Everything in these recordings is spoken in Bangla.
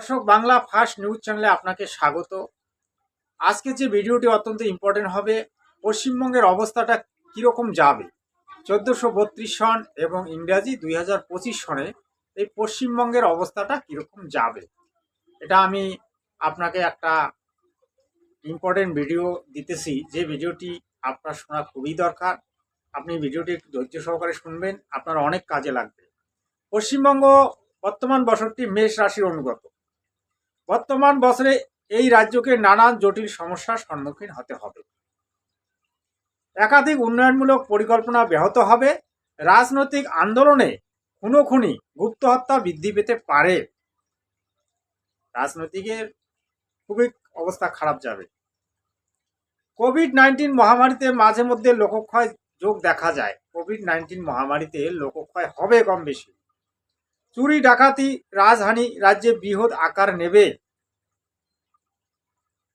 দর্শক, বাংলা ফার্স্ট নিউজ চ্যানেলে আপনাকে স্বাগত। আজকে যে ভিডিওটি অত্যন্ত ইম্পর্টেন্ট হবে, পশ্চিমবঙ্গের অবস্থাটা কীরকম যাবে? চোদ্দোশো বত্রিশ সন এবং ইংরাজি দুই হাজার পঁচিশ সনে এই পশ্চিমবঙ্গের অবস্থাটা কীরকম যাবে? এটা আমি আপনাকে একটা ইম্পর্টেন্ট ভিডিও দিতেছি। যে ভিডিওটি আপনার শোনা খুবই দরকার। আপনি ভিডিওটি একটু ধৈর্য সহকারে শুনবেন, আপনার অনেক কাজে লাগবে। পশ্চিমবঙ্গ বর্তমান বছরটি মেষ রাশির অনুগত। বর্তমান বছরে এই রাজ্যকে নানান জটিল সমস্যার সম্মুখীন হতে হবে। একাধিক উন্নয়নমূলক পরিকল্পনা ব্যাহত হবে। রাজনৈতিক আন্দোলনে খুনোখুনি গুপ্ত হত্যা বৃদ্ধি পেতে পারে। রাজনৈতিকের খুবই অবস্থা খারাপ যাবে। কোভিড নাইন্টিন মহামারীতে মাঝে মধ্যে লোকক্ষয় যোগ দেখা যায়। কোভিড নাইন্টিন মহামারীতে লোকক্ষয় হবে কম বেশি। চুরি, ডাকাতি, রাজহানি রাজ্যে বৃহৎ আকার নেবে।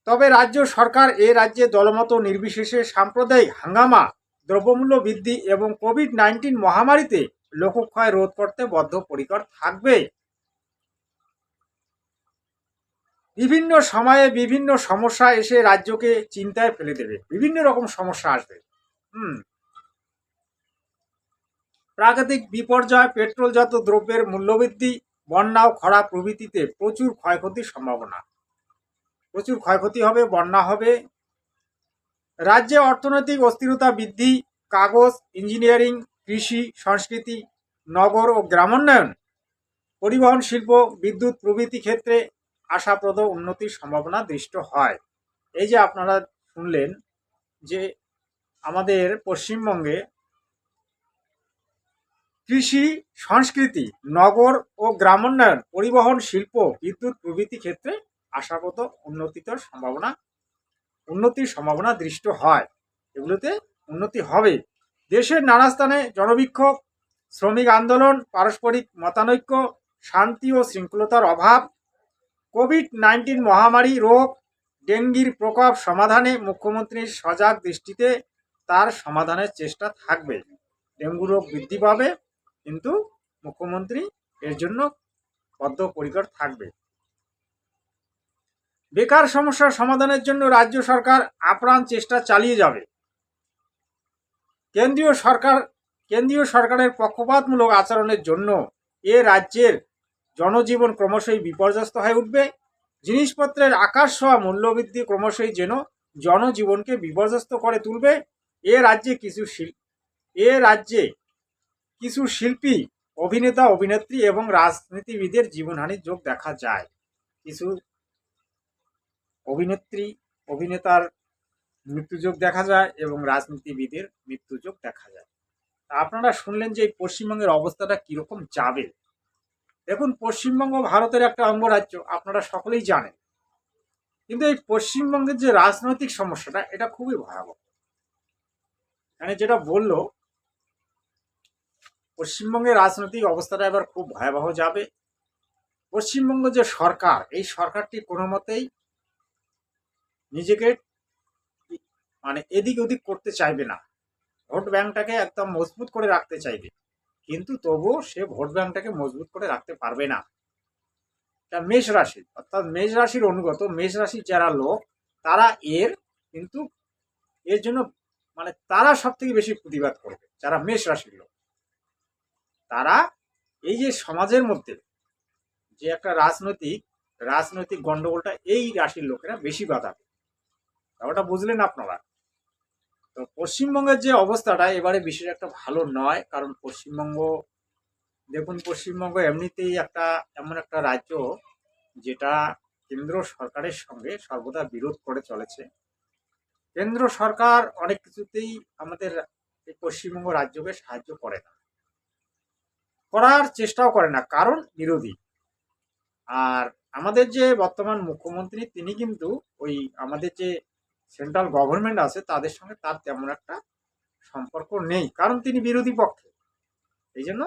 তবে রাজ্য সরকার এ রাজ্যে দলমত নির্বিশেষে সাম্প্রদায়িক হাঙ্গামা, দ্রব্যমূল্য বৃদ্ধি এবং কোভিড নাইন্টিন মহামারীতে লোকক্ষয় রোধ করতে বদ্ধপরিকর থাকবে। বিভিন্ন সময়ে বিভিন্ন সমস্যা এসে রাজ্যকে চিন্তায় ফেলে দেবে। বিভিন্ন রকম সমস্যা আসবে। হুম। প্রাকৃতিক বিপর্যয়, পেট্রোলজাত দ্রব্যের মূল্যবৃদ্ধি, বন্যা ও খরা প্রভৃতিতে প্রচুর ক্ষয়ক্ষতির সম্ভাবনা। প্রচুর ক্ষয়ক্ষতি হবে, বন্যা হবে। রাজ্যে অর্থনৈতিক অস্থিরতা বৃদ্ধি, কাগজ, ইঞ্জিনিয়ারিং, কৃষি, সংস্কৃতি, নগর ও গ্রামোন্নয়ন, পরিবহন শিল্প, বিদ্যুৎ প্রভৃতি ক্ষেত্রে আশাপ্রদ উন্নতির সম্ভাবনা দৃষ্ট হয়। এই যে আপনারা শুনলেন যে আমাদের পশ্চিমবঙ্গে কৃষি, সংস্কৃতি, নগর ও গ্রামোন্নয়ন, পরিবহন শিল্প, বিদ্যুৎ প্রভৃতি ক্ষেত্রে আশাপ্রদ উন্নতির সম্ভাবনা উন্নতির সম্ভাবনা দৃষ্ট হয়। এগুলোতে উন্নতি হবে। দেশের নানা স্থানে জনবিক্ষোভ, শ্রমিক আন্দোলন, পারস্পরিক মতানৈক্য, শান্তি ও শৃঙ্খলতার অভাব, কোভিড নাইন্টিন মহামারী রোগ, ডেঙ্গির প্রকোপ সমাধানে মুখ্যমন্ত্রীর সজাগ দৃষ্টিতে তার সমাধানের চেষ্টা থাকবে। ডেঙ্গু রোগ বৃদ্ধি পাবে, কিন্তু মুখ্যমন্ত্রী এর জন্য বদ্ধপরিকর থাকবে। বেকার সমস্যার সমাধানের জন্য রাজ্য সরকার আপ্রাণ চেষ্টা চালিয়ে যাবে। কেন্দ্রীয় সরকার, কেন্দ্রীয় সরকারের পক্ষপাতমূলক আচরণের জন্য এ রাজ্যের জনজীবন ক্রমশই বিপর্যস্ত হয়ে উঠবে। জিনিসপত্রের আকাশ হওয়া মূল্যবৃদ্ধি ক্রমশই যেন জনজীবনকে বিপর্যস্ত করে তুলবে। এ রাজ্যে কিছু শিল, এ রাজ্যে কিছু শিল্পী, অভিনেতা, অভিনেত্রী এবং রাজনীতিবিদের জীবনহানির যোগ দেখা যায়। কিছু অভিনেত্রী, অভিনেতার মৃত্যুযোগ দেখা যায় এবং রাজনীতিবিদের মৃত্যুযোগ দেখা যায়। তা আপনারা শুনলেন যে এই পশ্চিমবঙ্গের অবস্থাটা কীরকম যাবে? দেখুন, পশ্চিমবঙ্গ ভারতের একটা অঙ্গরাজ্য, আপনারা সকলেই জানেন। কিন্তু এই পশ্চিমবঙ্গের যে রাজনৈতিক সমস্যাটা, এটা খুবই ভয়াবহ। মানে যেটা বলল, পশ্চিমবঙ্গের রাজনৈতিক অবস্থাটা এবার খুব ভয়াবহ যাবে। পশ্চিমবঙ্গ যে সরকার, এই সরকারটি কোনো মতেই নিজেকে মানে এদিক ওদিক করতে চাইবে না। ভোট ব্যাংকটাকে একদম মজবুত করে রাখতে চাইবে। কিন্তু তবুও সে ভোট ব্যাংকটাকে মজবুত করে রাখতে পারবে না। এটা মেষ রাশি, অর্থাৎ মেষ রাশির অনুগত, মেষ রাশির যারা লোক, তারা এর কিন্তু এর জন্য মানে তারা সব থেকে বেশি প্রতিবাদ করবে, যারা মেষ রাশির লোক। তারা এই যে সমাজের মধ্যে যে একটা রাজনৈতিক রাজনৈতিক গন্ডগোলটা এই রাশির লোকেরা বেশি বাধাবে ব্যাপারটা বুঝলেন আপনারা? তো পশ্চিমবঙ্গের যে অবস্থাটা এবারে বিশেষ একটা ভালো নয়, কারণ পশ্চিমবঙ্গ, দেখুন পশ্চিমবঙ্গ এমনিতেই একটা এমন একটা রাজ্য যেটা কেন্দ্র সরকারের সঙ্গে সর্বদা বিরোধ করে চলেছে। কেন্দ্র সরকার অনেক কিছুতেই আমাদের এই পশ্চিমবঙ্গ রাজ্যকে সাহায্য করে না। করার চেষ্টাও করে না, কারণ বিরোধী। আর আমাদের যে বর্তমান মুখ্যমন্ত্রী, তিনি কিন্তু ওই আমাদের যে সেন্ট্রাল গভর্নমেন্ট আছে, তাদের সঙ্গে তার তেমন একটা সম্পর্ক নেই। কারণ তিনি বিরোধী পক্ষে। এই জন্য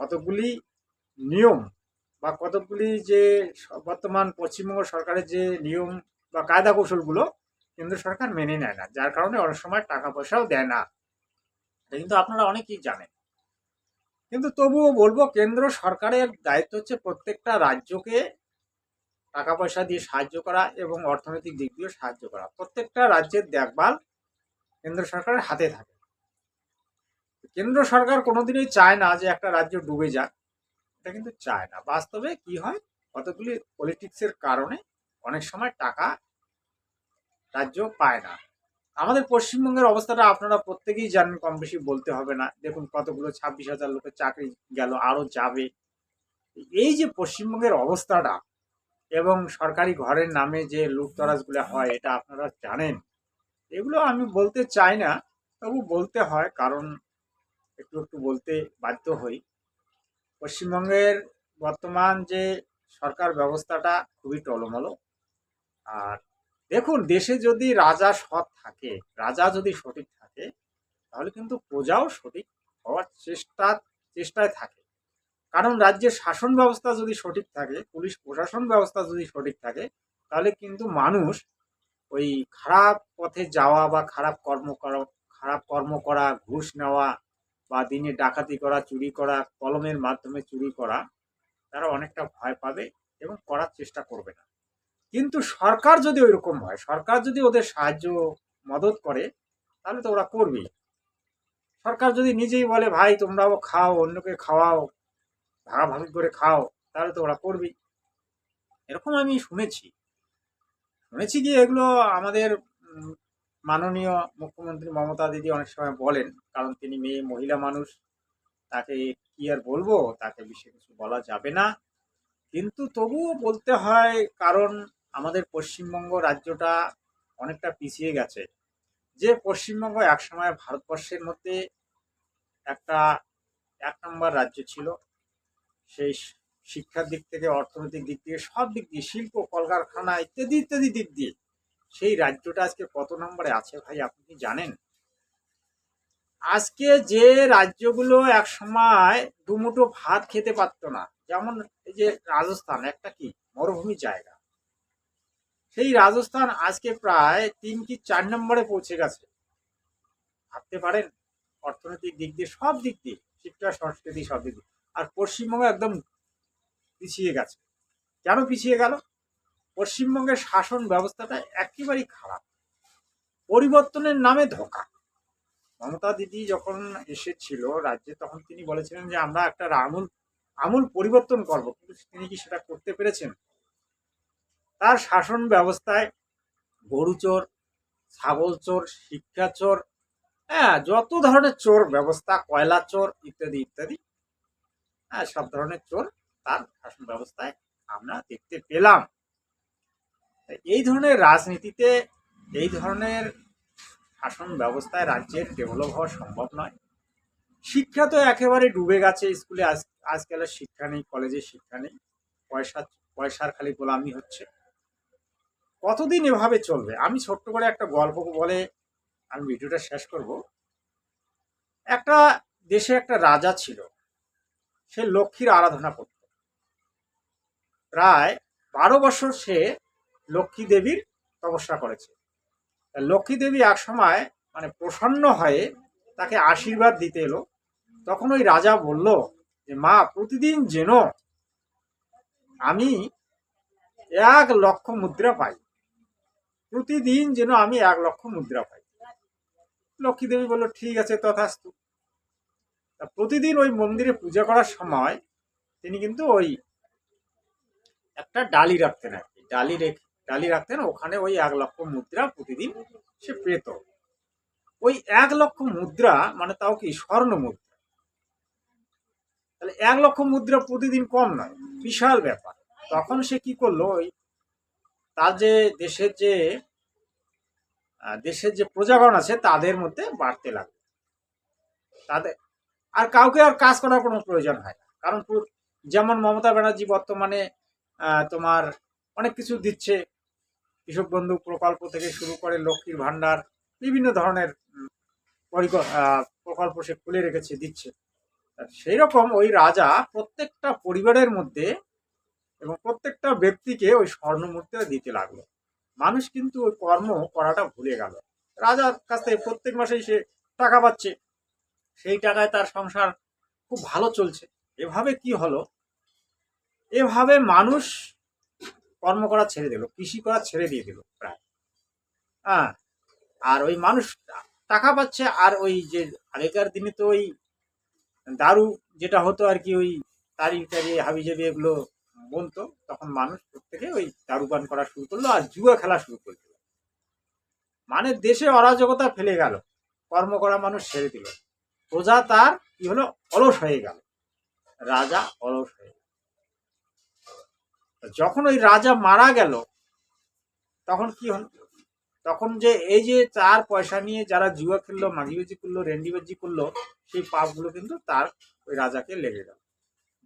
কতগুলি নিয়ম বা কতগুলি যে বর্তমান পশ্চিমবঙ্গ সরকারের যে নিয়ম বা কায়দা কৌশলগুলো কেন্দ্র সরকার মেনে নেয় না। যার কারণে অনেক সময় টাকা পয়সাও দেয় না। কিন্তু আপনারা অনেকেই জানেন। কিন্তু তবুও বলব, কেন্দ্র সরকারের দায়িত্ব হচ্ছে প্রত্যেকটা রাজ্যকে টাকা পয়সা দিয়ে সাহায্য করা এবং অর্থনৈতিক দিক দিয়ে সাহায্য করা। প্রত্যেকটা রাজ্যের দেখভাল কেন্দ্র সরকারের হাতে থাকে। কেন্দ্র সরকার কোনোদিনই চায় না যে একটা রাজ্য ডুবে যাক। এটা কিন্তু চায় না। বাস্তবে কি হয়? কতগুলি পলিটিক্সের কারণে অনেক সময় টাকা রাজ্য পায় না। আমাদের পশ্চিমবঙ্গের অবস্থাটা আপনারা প্রত্যেকেই জানেন, কম বেশি বলতে হবে না। দেখুন কতগুলো ছাব্বিশ হাজার লোকের চাকরি গেল আরও যাবে। এই যে পশ্চিমবঙ্গের অবস্থাটা এবং সরকারি ঘরের নামে যে লুটতরাজগুলো হয়, এটা আপনারা জানেন। এগুলো আমি বলতে চাই না, তবু বলতে হয়, কারণ একটু একটু বলতে বাধ্য হই। পশ্চিমবঙ্গের বর্তমান যে সরকার ব্যবস্থাটা খুবই টলমলো। আর দেখুন, দেশে যদি রাজা সৎ থাকে, রাজা যদি সঠিক থাকে, তাহলে কিন্তু প্রজাও সঠিক হওয়ার চেষ্টা, চেষ্টায় থাকে। কারণ রাজ্যের শাসন ব্যবস্থা যদি সঠিক থাকে, পুলিশ প্রশাসন ব্যবস্থা যদি সঠিক থাকে, তাহলে কিন্তু মানুষ ওই খারাপ পথে যাওয়া বা খারাপ কর্ম করা, খারাপ কর্ম করা, ঘুষ নেওয়া বা দিনে ডাকাতি করা, চুরি করা, কলমের মাধ্যমে চুরি করা, তারা অনেকটা ভয় পাবে এবং করার চেষ্টা করবে না। কিন্তু সরকার যদি ওইরকম হয়, সরকার যদি ওদের সাহায্য, মদত করে, তাহলে তো ওরা করবেই। সরকার যদি নিজেই বলে, ভাই, তোমরাও খাও, অন্যকে খাওয়াও ভাগাভাগি করে খাও, তাহলে তো ওরা করবেই এরকম আমি শুনেছি। শুনেছি কি এগুলো আমাদের মাননীয় মুখ্যমন্ত্রী মমতা দিদি অনেক সময় বলেন, কারণ তিনি মেয়ে, মহিলা মানুষ, তাকে কি আর বলব? তাকে বিশেষ কিছু বলা যাবে না। কিন্তু তবুও বলতে হয়, কারণ আমাদের পশ্চিমবঙ্গ রাজ্যটা অনেকটা পিছিয়ে গেছে। যে পশ্চিমবঙ্গ একসময় ভারতবর্ষের মধ্যে একটা, এক নম্বর রাজ্য ছিল। সেই শিক্ষার দিক থেকে, অর্থনৈতিক দিক থেকে, সব দিক দিয়ে, শিল্প, কলকারখানা ইত্যাদি ইত্যাদি দিক দিয়ে। সেই রাজ্যটা আজকে কত নম্বরে আছে ভাই, আপনি কি জানেন? আজকে যে রাজ্যগুলো এক সময় দুমুঠো ভাত খেতে পারতো না, যেমন এই যে রাজস্থান, একটা কি? মরুভূমি জায়গা। সেই রাজস্থান আজকে প্রায় তিন কি চার নম্বরে পৌঁছে গেছে। ভাবতে পারেন, অর্থনৈতিক দিক দিয়ে, সব দিক দিয়ে, শিক্ষা, সংস্কৃতি, সব দিক দিয়ে। আর পশ্চিমবঙ্গ একদম পিছিয়ে গেছে। কেন পিছিয়ে গেল? পশ্চিমবঙ্গের শাসন ব্যবস্থাটা একেবারেই খারাপ। পরিবর্তনের নামে ধোকা। মমতা দিদি যখন এসেছিল রাজ্যে, তখন তিনি বলেছিলেন যে, আমরা একটা আমূল আমূল পরিবর্তন করব। কিন্তু তিনি কি সেটা করতে পেরেছেন? তার শাসন ব্যবস্থায় গরু চোর, ছাগল চোর, শিক্ষা চোর হ্যাঁ যত ধরনের চোর ব্যবস্থা, কয়লা চোর, ইত্যাদি ইত্যাদি সব ধরনের চোর তার শাসন ব্যবস্থায় আমরা দেখতে পেলাম। এই ধরনের রাজনীতিতে এই ধরনের শাসন ব্যবস্থায় রাজ্যের ডেভেলপ হওয়া সম্ভব নয়। শিক্ষা তো একেবারে ডুবে গেছে স্কুলে আজ আজকাল শিক্ষা নেই কলেজে শিক্ষা নেই। পয়সা পয়সার খালি গোলামি হচ্ছে। কতদিন এভাবে চলবে? আমি ছোট্ট করে একটা গল্প বলে আমি ভিডিওটা শেষ করব। একটা দেশে একটা রাজা ছিল। সে লক্ষ্মীর আরাধনা করত। প্রায় বারো বছর সে লক্ষ্মী দেবীর তপস্যা করেছে। লক্ষ্মী দেবী এক সময় মানে প্রসন্ন হয়ে তাকে আশীর্বাদ দিতে এলো। তখন ওই রাজা বলল যে, মা, প্রতিদিন যেন আমি এক লক্ষ মুদ্রা পাই। প্রতিদিন যেন আমি এক লক্ষ মুদ্রা পাই। লক্ষ্মী দেবী বলল, ঠিক আছে, তথাস্তু। প্রতিদিন ওই মন্দিরে পূজা করার সময় তিনি কিন্তু ওই একটা ডালি রাখতেন আর কি। ডালি রেখে, ডালি রাখতেন। ওখানে ওই এক লক্ষ মুদ্রা প্রতিদিন সে পেত। ওই এক লক্ষ মুদ্রা মানে তাও কি স্বর্ণ মুদ্রা। তাহলে এক লক্ষ মুদ্রা প্রতিদিন কম নয়, বিশাল ব্যাপার। তখন সে কি করল, ওই তার যে দেশের যে দেশের যে প্রজাগণ আছে, তাদের মধ্যে বাড়তে লাগল। তাদের আর কাউকে আর কাজ করার কোনো প্রয়োজন হয় না। কারণ যেমন মমতা ব্যানার্জি বর্তমানে তোমার অনেক কিছু দিচ্ছে। কৃষক বন্ধু প্রকল্প থেকে শুরু করে লক্ষ্মীর ভাণ্ডার, বিভিন্ন ধরনের প্রকল্প সে খুলে রেখেছে, দিচ্ছে। সেই রকম ওই রাজা প্রত্যেকটা পরিবারের মধ্যে এবং প্রত্যেকটা ব্যক্তিকে ওই স্বর্ণ মুদ্রা দিতে লাগল। মানুষ কিন্তু ওই কর্ম করাটা ভুলে গেল। রাজার কাছ থেকে প্রত্যেক মাসেই সে টাকা পাচ্ছে। সেই টাকায় তার সংসার খুব ভালো চলছে। এভাবে কি হলো? এভাবে মানুষ কর্ম করা ছেড়ে দিল, কৃষি করা ছেড়ে দিয়ে দিল প্রায়। হ্যাঁ আর ওই মানুষ টাকা পাচ্ছে, আর ওই যে আগেকার দিনে তো ওই দারু যেটা হতো আর কি, ওই তারি টারি হাবিজাবি এগুলো বলতো তখন মানুষ প্রত্যেকে ওই দারু পান করা শুরু করল আর জুয়া খেলা শুরু করে দিল। মানে দেশে অরাজকতা ফেলে গেল, কর্ম করা মানুষ ছেড়ে দিল। প্রজা তার কি হলো? অলস হয়ে গেল। রাজা অলস হয়ে গেল। যখন ওই রাজা মারা গেল, তখন কি হলো? তখন যে এই যে তার পয়সা নিয়ে যারা জুয়া খেললো, মাগিবাজি করল, রেন্ডিবাজি করল, সেই পাপগুলো কিন্তু তার ওই রাজাকে লেগে গেল।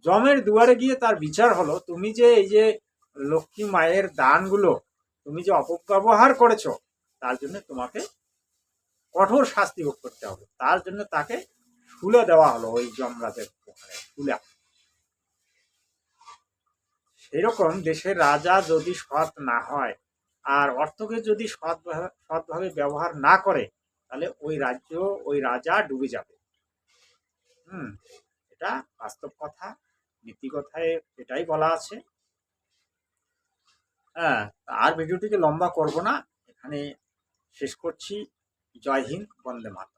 জমের দুয়ারে গিয়ে তার বিচার হলো, তুমি যে এই যে লক্ষ্মী মায়ের দানগুলো, তুমি যে অপব্যবহার করেছ, তার জন্য তোমাকে কঠোর শাস্তি ভোগ করতে হবে। তার জন্য তাকে শুলে দেওয়া হলো ওই যমরাজের ওখানে শুলা সেরকম দেশের রাজা যদি সৎ না হয়, আর অর্থকে যদি সৎ সৎভাবে ব্যবহার না করে, তাহলে ওই রাজ্য, ওই রাজা ডুবে যাবে। হুম, এটা বাস্তব কথা, নীতি কথায় এটাই বলা আছে। হ্যাঁ আর ভিডিওটিকে লম্বা করব না, এখানে শেষ করছি। জয় হিন্দ, বন্দে মাতরম।